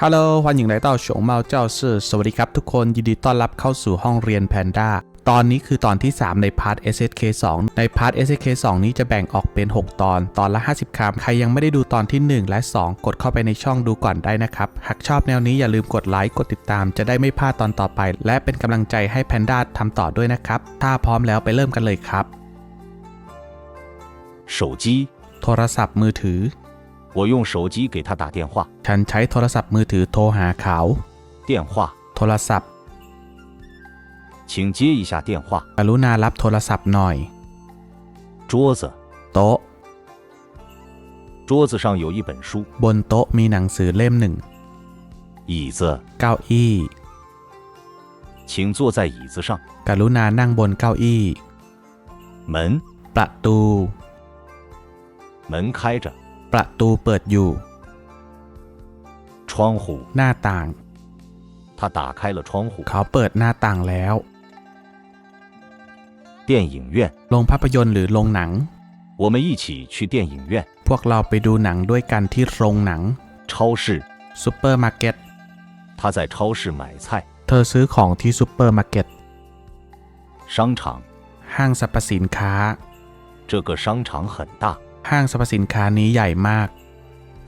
ฮัลโหล欢迎来到熊猫教室สวัสดีครับทุกคนยินดีต้อนรับเข้าสู่ห้องเรียนแพนด้าตอนนี้คือตอนที่ 3 ในพาร์ท SSK 2 ในพาร์ท SSK 2 นี้จะแบ่งออกเป็น 6 ตอน ตอนละ 50คำใครยังไม่ได้ดูตอนที่ 1 และ 2 กดเข้าไปในช่องดูก่อนได้นะครับ หากชอบแนวนี้อย่าลืมกดไลค์กดติดตามจะได้ไม่พลาดตอนต่อไป และเป็นกำลังใจให้แพนด้าทำต่อด้วยนะครับ ถ้าพร้อมแล้วไปเริ่มกันเลยครับ 手机， โทรศัพท์มือถือ 我用手机给他打电话， ฉันใช้โทรศัพท์มือถือโทรหาเขา 电话， โทรศัพท์ 请接一下电话。 กรุณารับโทรศัพท์หน่อย 桌子， โต๊ะ 桌子上有一本书。 บนโต๊ะมีหนังสือเล่มหนึ่ง 椅子， เก้าอี้ 请坐在椅子上。 กรุณานั่งบนเก้าอี้ 门， ประตู 门开着。 ประตูเปิดอยู่ 窗户， หน้าต่าง 他打开了窗户。 เขาเปิดหน้าต่างแล้ว 电影院， โรงภาพยนตร์หรือโรงหนัง 我们一起去电影院。 พวกเราไปดูหนังด้วยกันที่โรงหนัง 超市， ซูเปอร์มาร์เก็ต 他在超市买菜。 เธอซื้อของที่ซูเปอร์มาร์เก็ต 商场， ห้างสรรพสินค้า 这个商场很大。 ห้างสรรพสินค้านี้ใหญ่มาก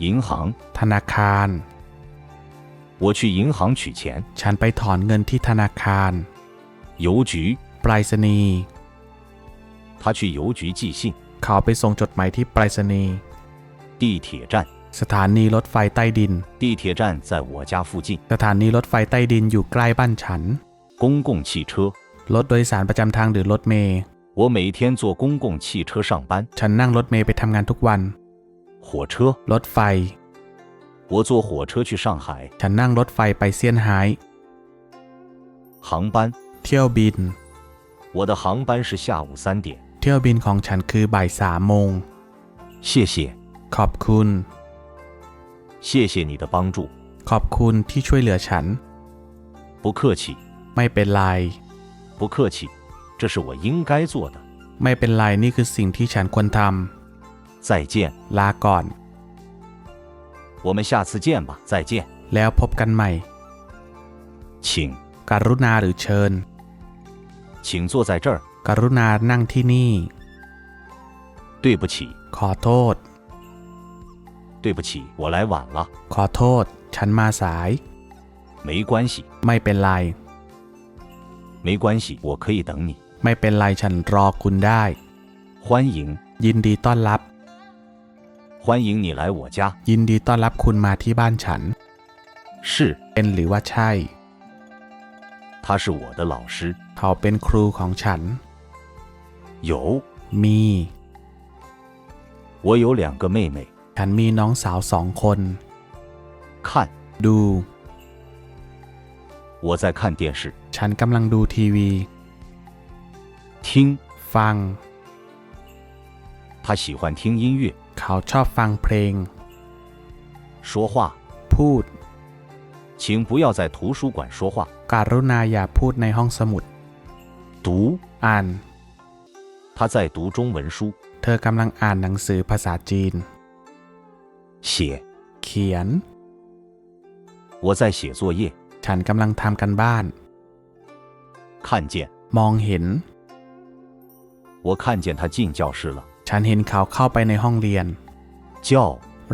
银行， ธนาคาร 我去银行取钱。 ฉันไปถอนเงินที่ธนาคาร 邮局， ไปรษณีย์ 他去邮局寄信。 เขาไปส่งจดหมายที่ไปรษณีย์ 地铁站， สถานีรถไฟใต้ดิน 地铁站在我家附近。 สถานีรถไฟใต้ดินอยู่ใกล้บ้านฉัน 公共汽车， รถโดยสารประจำทางหรือรถเมย์ 我每天坐公共汽车上班。 ฉันนั่งรถเมย์ไปทำงานทุกวัน 火车， รถไฟ 我坐火车去上海。 ฉันนั่งรถไฟไปเซี่ยนไฮ้ 航班， เที่ยวบิน 我的航班是下午三点。 เที่ยวบินของฉันคือบ่ายสามโมง 谢谢， ขอบคุณ 谢谢你的帮助， ขอบคุณที่ช่วยเหลือฉัน 不客气， ไม่เป็นไร 不客气， 这是我应该做的。 ไม่เป็นไรนี่คือสิ่งที่ฉันควรท 再见， ำลาก่อน 我们下次见吧。再见， แล้วพบกันใหม่ 请， กรุณาหรือเชิญ 请坐在这儿。 กรุณานั่งที่นี่ 对不起， ขอโทษ 对不起，我来晚了。 ขอโทษ ฉันมาสาย 没关系， ไม่เป็นไร 没关系，我可以等你。 ไม่เป็นไรฉันรอคุณได้ 欢迎， ยินดีต้อนรับ 欢迎你来我家。 ยินดีต้อนรับคุณมาที่บ้านฉัน 是， เป็นหรือว่าใช่ 他是我的老师。 เขาเป็นครูของฉัน 有， มี 我有两个妹妹。 ฉันมีน้องสาวสองคน 看， ดู 我在看电视。 ฉันกำลังดูทีวี 听， ฟัง 他喜欢听音乐。 เขาชอบฟังเพลง 说话， พูด 请不要在图书馆说话。 การุณาอย่าพูดในห้องสมุด 读， อ่าน 他在读中文书。 เธอกำลังอ่านหนังสือภาษาจีน 写， เขียน 我在写作业。 ฉันกำลังทำกันบ้าน 看见， มองเห็น 我看见他进教室了。 ฉันเห็นเขาเข้าไปในห้องเรียน 叫，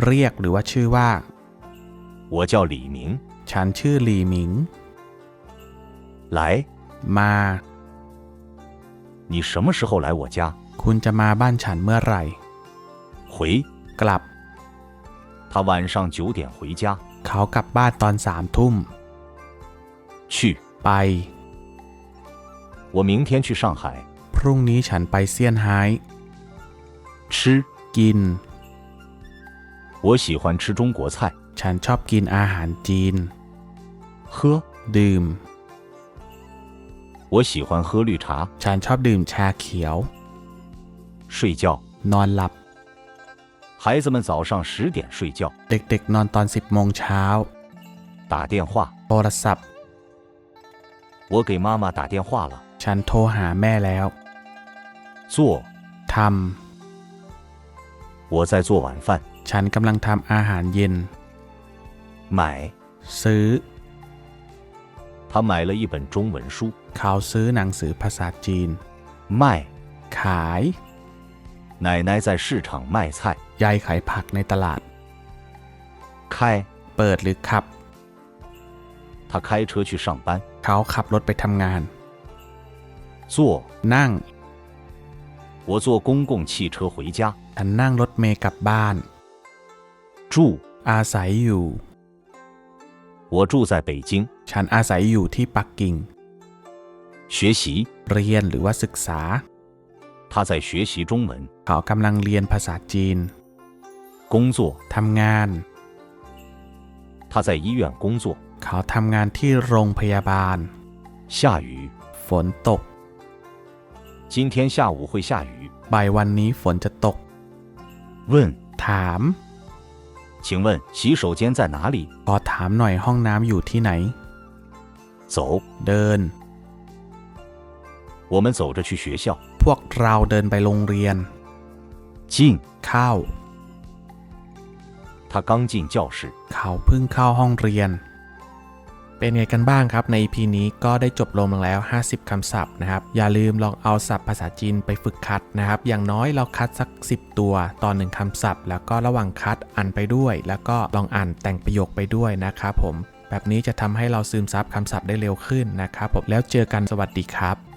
เรียกหรือว่าชื่อว่า 我叫李明。 ฉันชื่อหลีหมิง 来， มา 你什么时候来我家？ คุณจะมาบ้านฉันเมื่อไหร่ 回， กลับ 他晚上九点回家。 เขากลับบ้านตอนสามทุ่ม 去， ไป 我明天去上海 พรุ่งนี้ฉันไปเซี่ยนไฮ้ 吃。 กิน 我喜欢吃中国菜。 ฉันชอบกินอาหารจีน 喝， ดื่ม 我喜欢喝绿茶。 ฉันชอบดื่มชาเขียว 睡觉， นอนหลับ 孩子们早上十点睡觉。 เด็กๆ นอนตอน 10โมงเช้า 打电话， โทรศัพท์ 我给妈妈打电话了。 ฉันโทรหาแม่แล้ว 做， ท 我在做晚饭。 ำ ฉันกำลังทำอาหารเย็น 买， ซื้อ 他买了一本中文书， เขาซื้อหนังสือภาษาจีน 卖。 ขาย 奶奶在市场卖菜， ยายขายผักในตลาด 开。 เปิดหรือขับ 他开车去上班， เขาขับรถไปทำงาน 坐。 นั่ง 我坐公共汽车回家， ฉันนั่งรถเมล์กลับบ้าน 住。 อาศัยอยู่ 我住在北京， ฉันอาศัยอยู่ที่ปักกิ่ง 学习。 เรียนหรือว่าศึกษา 他在学习中文， เขากำลังเรียนภาษาจีน 工作。 ทำงาน 他在医院工作， เขาทำงานที่โรงพยาบาล 下雨。 ฝนตก 今天下午会下雨。 บ่ายวันนี้ฝนจะตก 问， ถาม 请问洗手间在哪里？ ขอถามหน่อยห้องน้ำอยู่ที่ไหน 走， เดิน 我们走着去学校。 พวกเราเดินไปโรงเรียน 进， เข้า 他刚进教室。 เขาเพิ่งเข้าห้องเรียน เป็นไงกันบ้างครับใน EP นี้ก็ได้จบลงแล้ว 50 คำศัพท์นะครับ อย่าลืมลองเอาศัพท์ภาษาจีนไปฝึกคัดนะครับ อย่างน้อยเราคัดสัก 10 ตัวต่อหนึ่งคำศัพท์ แล้วก็ระหว่างคัดอ่านไปด้วย แล้วก็ลองอ่านแต่งประโยคไปด้วยนะครับผม แบบนี้จะทำให้เราซึมซับคำศัพท์ได้เร็วขึ้นนะครับผมแล้วเจอกันสวัสดีครับ